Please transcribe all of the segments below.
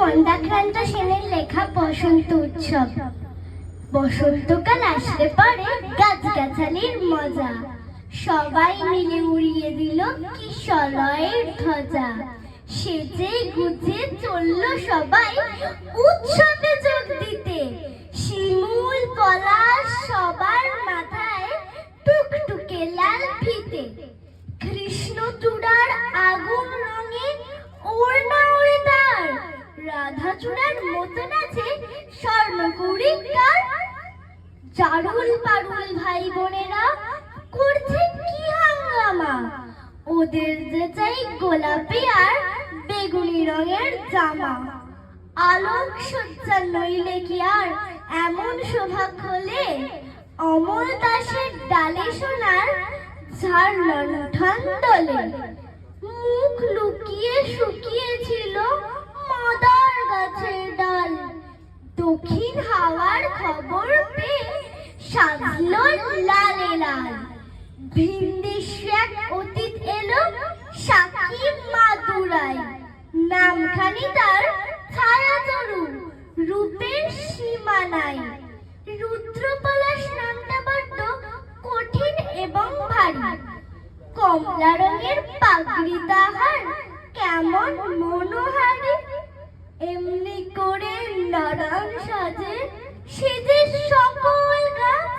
মন্দাক্রান্ত সেনের লেখা বসন্ত উৎসব। বসন্তকাল আসলে পরে গাছগাছালির মজা। সবাই মিলে উড়িয়ে দিল কিশলয়ের ধ্বজা। সেজে গুজে চলল সবাই উৎসবে যোগ দিতে। শিমুল, পলাশ সবার মতন আছে স্বর্ণকুড়ি কার জারুল পারুল ভাই বোনেরা, করছে কি হাঙ্গামা? ওদের যে চাই গোলাপি আর বেগুনি রঙের জামা। আলোক সজ্জা নইলে কি আর এমন সৌভাগ্য হলে অমল দাসের ডালে সোনার ঝাড় লণ্ঠন দোলে মুখ লুকিয়ে শুকিয়েছিল মাদার গাছের ডাল। দক্ষিণ হাওয়ার খবর পেয়ে সাজলো লালে লাল। ভিনদেশ এক অতীত এলো সাকিব মাদুরাই। নামখানি তার ছায়া তরু রূপের সীমা নাই রুদ্রপলাশ নামটা বড্ড কঠিন এবং ভারী। কমলা রঙের পাগড়ি তাহার কেমন মনোহারী। এমনি করে নরম সাজে সেজে সকল গাছ।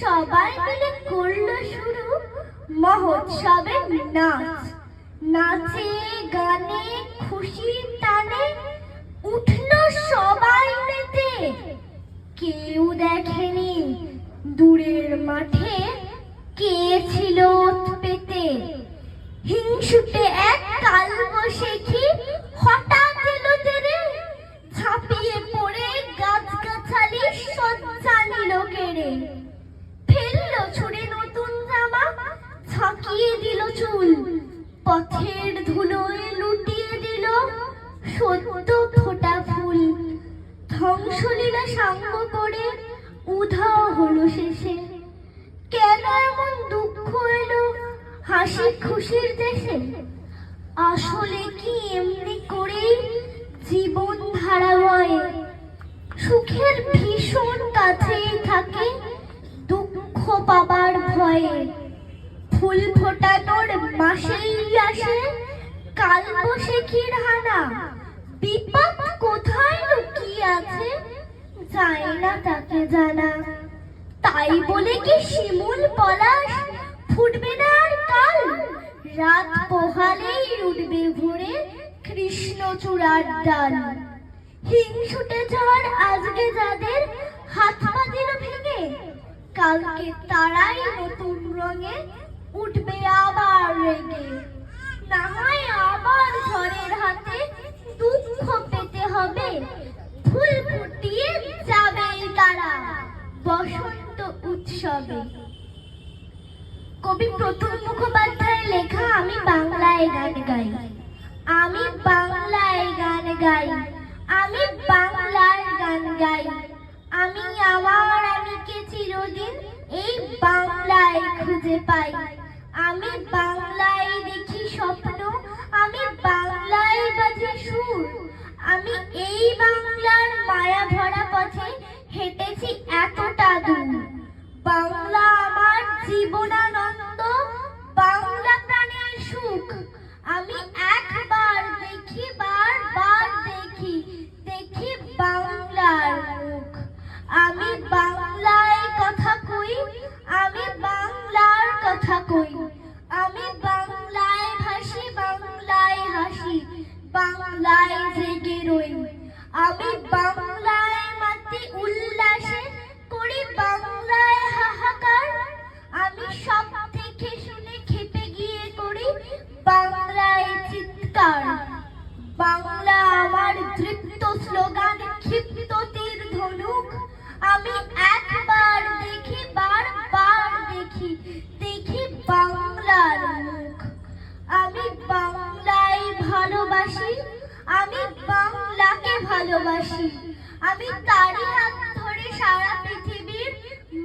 সবাই মিলে করল শুরু মহোৎসবে নাচ। নাচে, গানে, খুশি টানে উঠল সবাই মেতে। কেউ দেখেনি দূরের মাঠে কে ছিল ওত পেতে হিংসুটে এক কাল বসে কি হঠাৎ এলো তেরে ঝাঁপিয়ে পড়ে গাছ গাছালি সজ্জা কেড়ে ফেলল ছুড়ে নতুন জামা ঝাঁকিয়ে দিল চুল। পথের ধুলোয় লুটিয়ে দিল সদ্য ফোটা ফুল। ধ্বংসলীলা সাঙ্গ করে উধাও হলো শেষে। কেন এমন দুঃখ এলো হাসি খুশির দেশে? আসলে কি এমনি করেই জীবন ধারাবয় সুখের ভীষণ কাছেই থাকে, দুঃখ পাবার ভয়ে। ফুল ফোটানোর মাসেই আসে, কাল বসে হানা। বিপদ কোথায় লুকিয়ে আছে, যায় না তাকে জানা। তাই বলে কি শিমুল পলাশ, ফুটবে না আর কাল? রাত পোহালেই উঠবে ভোরে কৃষ্ণচূড়ার ডাল। হিংসুটে ঝড় আজকে যাদের হাত পা দিল ভেঙে, কালকে তারাই নতুন রঙে উঠবে আবার রেগে। না হয় আবার ঝড়ের হাতে দুঃখ পেতে হবে, ফুল ফুটিয়ে যাবে তারা বসন্ত উৎসবে। কবি প্রথম মুখোপাধ্যায়ের লেখা, আমি বাংলায় গান গাই। আমি বাংলায় গান গাই আমি বাংলার গান গাই আমি আমার আমিকে চিরদিন এই বাংলায় খুঁজে পাই। আমি বাংলায় দেখি স্বপ্ন, আমি বাংলায় বাজে সুর। আমি এই বাংলার মায়া ভরা পথে হেঁটেছি এতটা দূর। বাংলা আমার জীবনানন্দ আমি বাংলায় ভালোবাসি। আমি তারই হাত ধরে সারা পৃথিবীর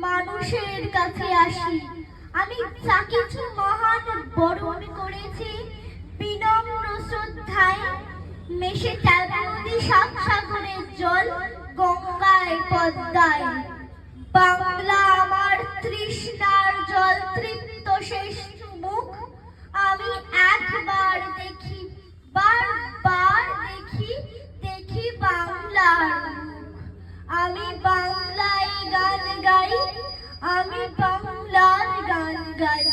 মানুষের কাছে আসি। আমি যা কিছু মহান বরণ করেছি, বিনম্র শ্রদ্ধায় মেশে ট্যাপ নদী সাত সাগরের জল গঙ্গায় পদ্মায়। বাংলা আমার তৃষ্ণার জল তৃপ্ত শেষ মুখ, আমি একবার বাংলার গান গাই।